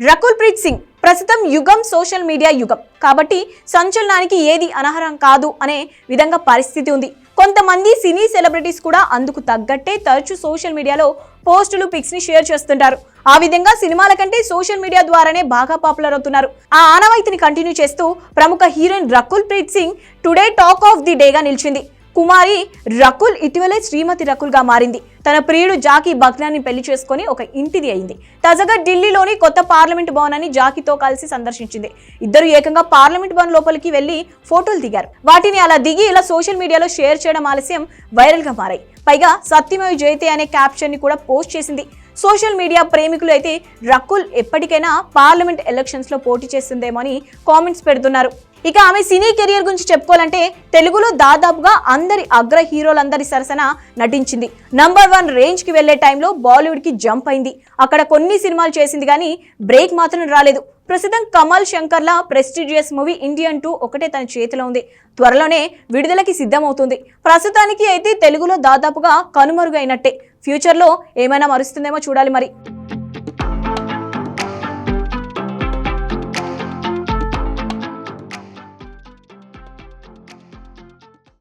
రకుల్ ప్రీత్ సింగ్. ప్రస్తుతం యుగం social media యుగం. కాబట్టి సంచలనానికి ఏది అనర్హం కాదు అనే విధంగా పరిస్థితి ఉంది. కొంతమంది సినీ సెలబ్రిటీస్ కూడా అందుకు తగ్గట్టే తరచూ సోషల్ మీడియాలో పోస్టులు పిక్స్ని షేర్ చేస్తుంటారు. ఆ విధంగా సినిమాల కంటే సోషల్ మీడియా ద్వారానే బాగా పాపులర్ అవుతున్నారు. ఆ ఆనవాయితీని కంటిన్యూ చేస్తూ ప్రముఖ heroine Rakul Preet Singh today talk of the డేగా నిలిచింది. కుమారి రకుల్ ఇటీవలే శ్రీమతి రకుల్గా మారింది. తన ప్రియుడు జాకీ బగ్నాన్ని పెళ్ళి చేసుకొని ఒక ఇంటిది అయింది. తాజాగా ఢిల్లీలోని కొత్త పార్లమెంట్ భవనాన్ని జాకీతో కలిసి సందర్శించింది. ఇద్దరు ఏకంగా పార్లమెంట్ భవన్ లోపలికి వెళ్ళి ఫోటోలు దిగారు. వాటిని అలా దిగి ఇలా సోషల్ మీడియాలో షేర్ చేయడం ఆలస్యం వైరల్గా మారాయి. పైగా సత్యమయ జయతే అనే క్యాప్షన్ని కూడా పోస్ట్ చేసింది. సోషల్ మీడియా ప్రేమికులు అయితే రకుల్ ఎప్పటికైనా పార్లమెంట్ ఎలక్షన్స్లో పోటీ చేస్తుందేమో అని కామెంట్స్ పెడుతున్నారు. ఇక ఆమె సినీ కెరియర్ గురించి చెప్పుకోవాలంటే తెలుగులో దాదాపుగా అందరి అగ్ర హీరోలందరి సరసన నటించింది. నంబర్ వన్ రేంజ్కి వెళ్ళే టైంలో బాలీవుడ్కి జంప్ అయింది. అక్కడ కొన్ని సినిమాలు చేసింది కానీ బ్రేక్ మాత్రం రాలేదు. ప్రస్తుతం కమల్ శంకర్ల ప్రెస్టీజియస్ మూవీ ఇండియన్ టూ ఒకటే తన చేతిలో ఉంది. త్వరలోనే విడుదలకి సిద్ధమవుతుంది. ప్రస్తుతానికి అయితే తెలుగులో దాదాపుగా కనుమరుగైనట్టే. ఫ్యూచర్లో ఏమైనా మరుస్తుందేమో చూడాలి మరి.